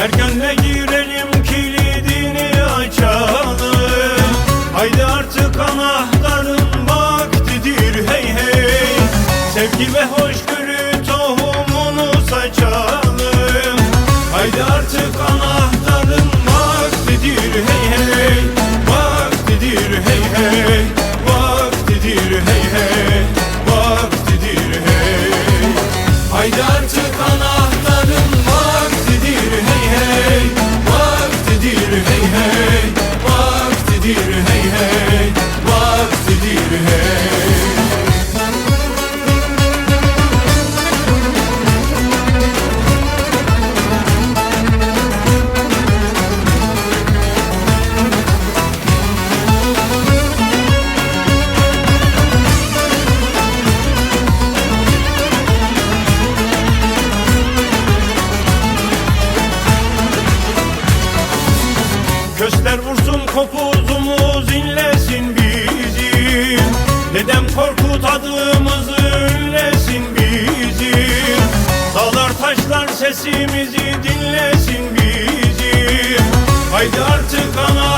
Her gönle girelim kilidini açalım. Haydi artık anahtarın vaktidir hey hey. Sevgi ve hoşgörü tohumunu saçalım. Haydi artık anahtarın Köster vursun kopuzumuz inlesin bizi. Dedem korkut adımızı ünlesin bizi. Dağlar taşlar sesimizi dinlesin bizi. Haydi artık ana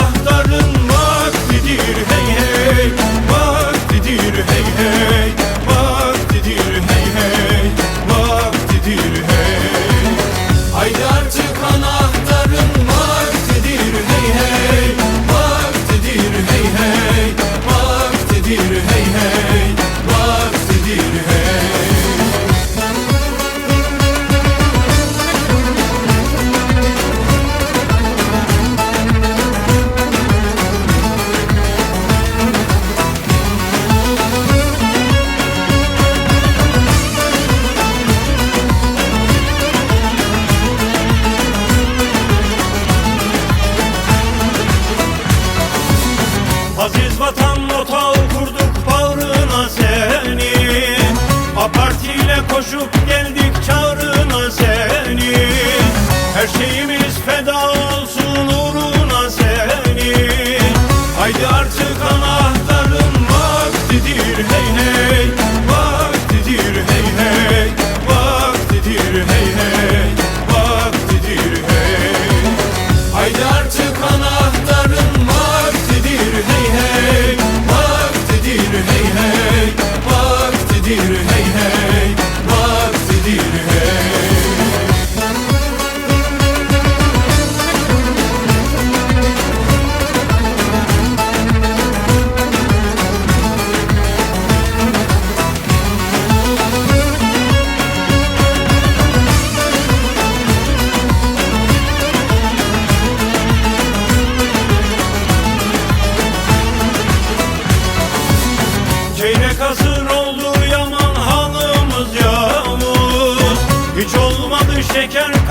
头 çeker